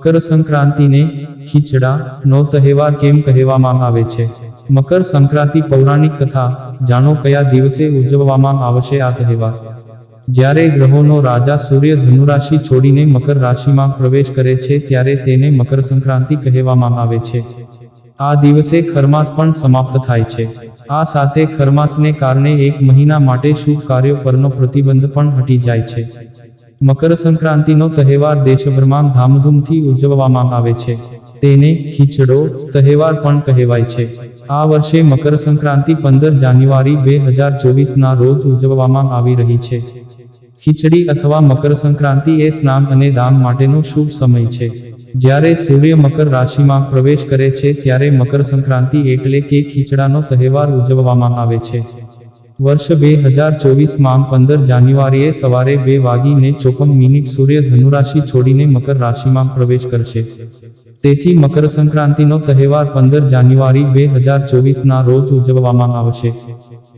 મકર સંક્રાંતિને ખીચડા, નો તહેવાર કેમ કહેવામાં આવે છે? મકર સંક્રાંતિ પૌરાણિક કથા, જાણો કયા દિવસે ઉજવવામાં આવશે આ તહેવાર? જ્યારે ગ્રહોનો રાજા સૂર્ય ધનુરાશિ છોડીને મકર રાશિમાં પ્રવેશ કરે છે, ત્યારે તેને મકર સંક્રાંતિ કહેવામાં આવે છે. આ દિવસે ખરમાસ પણ સમાપ્ત થાય છે. આ સાથે ખરમાસને કારણે એક મહિના માટે શુભ કાર્યો પરનો પ્રતિબંધ પણ હટી જાય છે. મકર સંક્રાંતિનો તહેવાર દેશભરમાં ધામધૂમથી ઉજવવામાં આવે છે. તેને ખીચડો, તહેવાર પણ કહેવાય છે. આ વર્ષે મકર સંક્રાંતિ પંદર જાન્યુઆરી બે હજાર ચોવીસના રોજ ઉજવવામાં આવી રહી છે. ખીચડી અથવા મકર સંક્રાંતિ એ સ્નાન અને દાન માટેનો શુભ સમય છે. જ્યારે સૂર્ય મકર રાશિમાં પ્રવેશ કરે છે, ત્યારે મકર સંક્રાંતિ એટલે કે ખીચડાનો તહેવાર ઉજવવામાં આવે છે. વર્ષ બે હજાર ચોવીસમાં પંદર જાન્યુઆરીએ સવારે બે વાગીને ચોપન મિનિટ સૂર્ય ધનુરાશિ છોડીને મકર રાશિમાં પ્રવેશ કરશે. તેથી મકર સંક્રાંતિનો તહેવાર પંદર જાન્યુઆરી બે હજાર ચોવીસના રોજ ઉજવવામાં આવશે.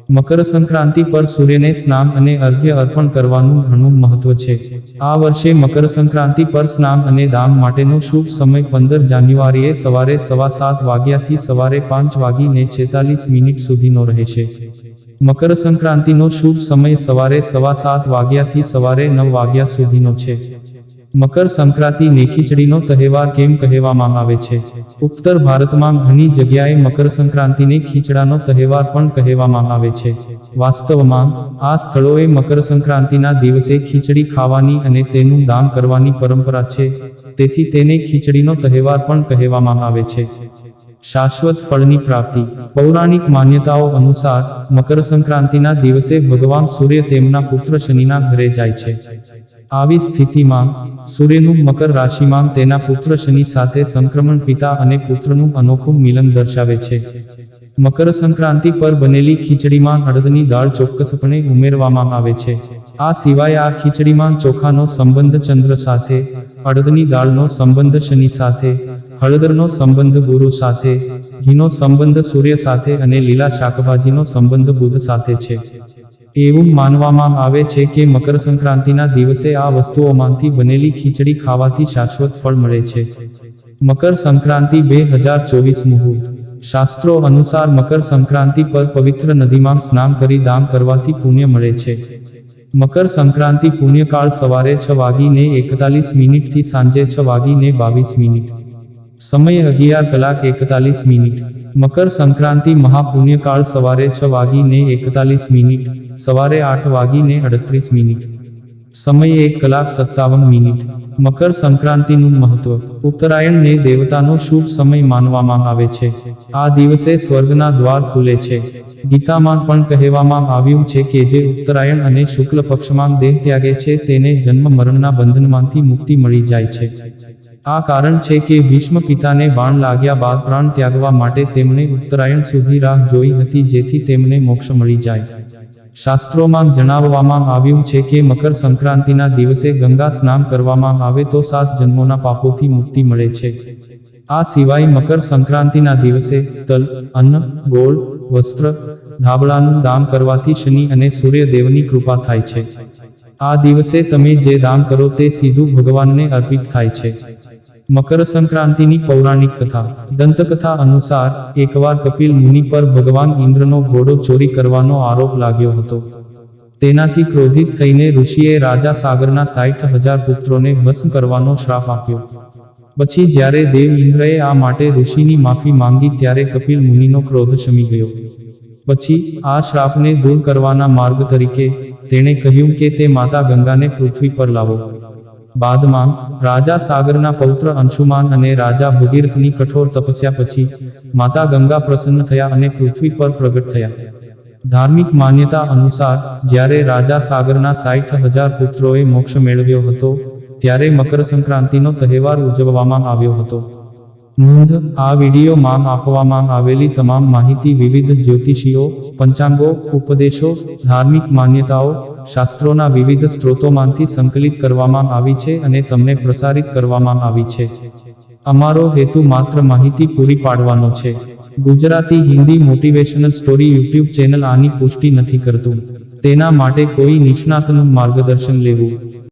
મકર સંક્રાંતિ પર સૂર્યને સ્નાન અને અર્ઘ્ય અર્પણ કરવાનું ઘણું મહત્વ છે. આ વર્ષે મકર સંક્રાંતિ પર સ્નાન અને દાન માટેનો શુભ સમય પંદર જાન્યુઆરીએ સવારે સવા સાત વાગ્યાથી સવારે પાંચ વાગીને છેતાલીસ મિનિટ સુધીનો રહેશે. મકર સંક્રાંતિનો શુભ સમય સવારે સવા સાત વાગ્યાથી સવારે નવ વાગ્યા સુધીનો છે. મકર સંક્રાંતિને ખીચડીનો તહેવાર કેમ કહેવામાં આવે છે? ઉત્તર ભારતમાં ઘણી જગ્યાએ મકર સંક્રાંતિને ખીચડાનો તહેવાર પણ કહેવામાં આવે છે. વાસ્તવમાં, આ સ્થળોએ મકર સંક્રાંતિના દિવસે ખીચડી ખાવાની અને તેનું દાન કરવાની પરંપરા છે. તેથી તેને ખીચડીનો તહેવાર પણ કહેવામાં આવે છે. શાશ્વત ફળની પ્રાપ્તિ. પૌરાણિક માન્યતાઓ અનુસાર મકર સંક્રાંતિના દિવસે ભગવાન સૂર્ય તેમના પુત્ર શનિના ઘરે જાય છે. આવી સ્થિતિમાં, સૂર્યનું મકર રાશિમાં તેના પુત્ર શનિ સાથે સંક્રમણ પિતા અને પુત્રનું અનોખું મિલન દર્શાવે છે. મકર સંક્રાંતિ પર બનેલી ખીચડીમાં અડદની દાળ ચોક્કસપણે ઉમેરવામાં આવે છે. આ સિવાય આ ખીચડીમાં ચોખાનો સંબંધ ચંદ્ર સાથે અડદની દાળનો સંબંધ શનિ સાથે, હળદરનો સંબંધ ગુરુ સાથે, ઘીનો સંબંધ સૂર્ય સાથે અને લીલા શાકભાજીનો સંબંધ બુધ સાથે છે. એવું માનવામાં આવે છે કે મકર સંક્રાંતિના દિવસે આ વસ્તુઓમાંથી બનેલી ખીચડી ખાવાથી શાશ્વત ફળ મળે છે. મકર સંક્રાંતિ બે હજાર ચોવીસ મુહૂર્ત. શાસ્ત્રો અનુસાર મકર સંક્રાંતિ પર પવિત્ર નદીમાં સ્નાન કરી દાન કરવાથી પુણ્ય મળે છે. મકર સંક્રાંતિ પુણ્યકાળ સવારે છ વાગીને એકતાલીસ મિનિટથી સાંજે છ વાગીને બાવીસ મિનિટ. સમય અગિયાર કલાક એકતાલીસ મિનિટ. મકર સંક્રાંતિ મહાપુણ્યકાળ સવારે છ વાગીને એકતાલીસ મિનિટ. સવારે આઠ વાગીને અડત્રીસ મિનિટ. સમય એક કલાક સત્તાવન મિનિટ. મકર સંક્રાંતિનું મહત્વ. ઉત્તરાયણને દેવતાનો શુભ સમય માનવામાં આવે છે. આ દિવસે સ્વર્ગના દ્વાર ખુલે છે. ગીતામાં પણ કહેવામાં આવ્યું છે કે જે ઉત્તરાયણ અને શુક્લ પક્ષમાં દેહ ત્યાગે છે તેને જન્મ મરણના બંધનમાંથી મુક્તિ મળી જાય છે. આ કારણ છે કે ભીષ્મ પિતાને બાણ લાગ્યા બાદ પ્રાણ ત્યાગવા માટે તેમણે ઉત્તરાયણ સુધી રાહ જોઈ હતી જેથી તેમને મોક્ષ મળી જાય. શાસ્ત્રોમાં જણાવવામાં આવ્યું છે કે મકર સંક્રાંતિના દિવસે ગંગા સ્નાન કરવામાં આવે તો સાત જન્મોના પાપોથી મુક્તિ મળે છે. આ સિવાય મકર સંક્રાંતિના દિવસે તલ, અન્ન, ગોળ, વસ્ત્ર, ધાબળાનું દાન કરવાથી શનિ અને સૂર્ય દેવની કૃપા થાય છે. આ દિવસે તમે જે દાન કરો તે સીધું ભગવાનને અર્પિત થાય છે. મકર સંક્રાંતિની પૌરાણિક કથા. દંતકથા અનુસાર, એકવાર કપિલ મુનિ પર ભગવાન ઇન્દ્રનો ઘોડો ચોરી કરવાનો આરોપ લાગ્યો હતો. તેનાથી ક્રોધિત થઈને ઋષિએ રાજા સાગરના સાઠ હજાર પુત્રોને ભસ્મ કરવાનો શ્રાપ આપ્યો. પછી જ્યારે દેવ ઇન્દ્રએ આ માટે ઋષિની માફી માંગી ત્યારે કપિલ મુનિનો ક્રોધ શમી ગયો. પછી આ શ્રાપને દૂર કરવાના માર્ગ તરીકે તેણે કહ્યું કે તે માતા ગંગાને પૃથ્વી પર લાવો. બાદમાં, રાજા સાગરના પૌત્ર અંશુમાન અને રાજા ભગીરથની કઠોર તપસ્યા પછી, માતા ગંગા પ્રસન્ન થયા અને પૃથ્વી પર પ્રગટ થયા. ધાર્મિક માન્યતા અનુસાર, જ્યારે રાજા સાગરના સાઠ હજાર પુત્રોએ મોક્ષ મેળવ્યો હતો, ત્યારે મકર સંક્રાંતિનો તહેવાર ઉજવવામાં આવ્યો હતો. નોંધ, આ વિડીયોમાં આપવામાં આવેલી તમામ માહિતી વિવિધ જ્યોતિષીઓ, પંચાંગો, ઉપદેશો, ધાર્મિક માન્યતાઓ શાસ્ત્રોના વિવિધ સ્ત્રોતોમાંથી સંકલિત કરવામાં આવી છે અને તમને પ્રસારિત કરવામાં આવી છે. અમારો હેતુ માત્ર માહિતી પૂરી પાડવાનો છે. Gujarati Hindi motivational story YouTube channel આની પુષ્ટિ નથી કરતું. તેના માટે કોઈ નિષ્ણાતનું માર્ગદર્શન લેવું.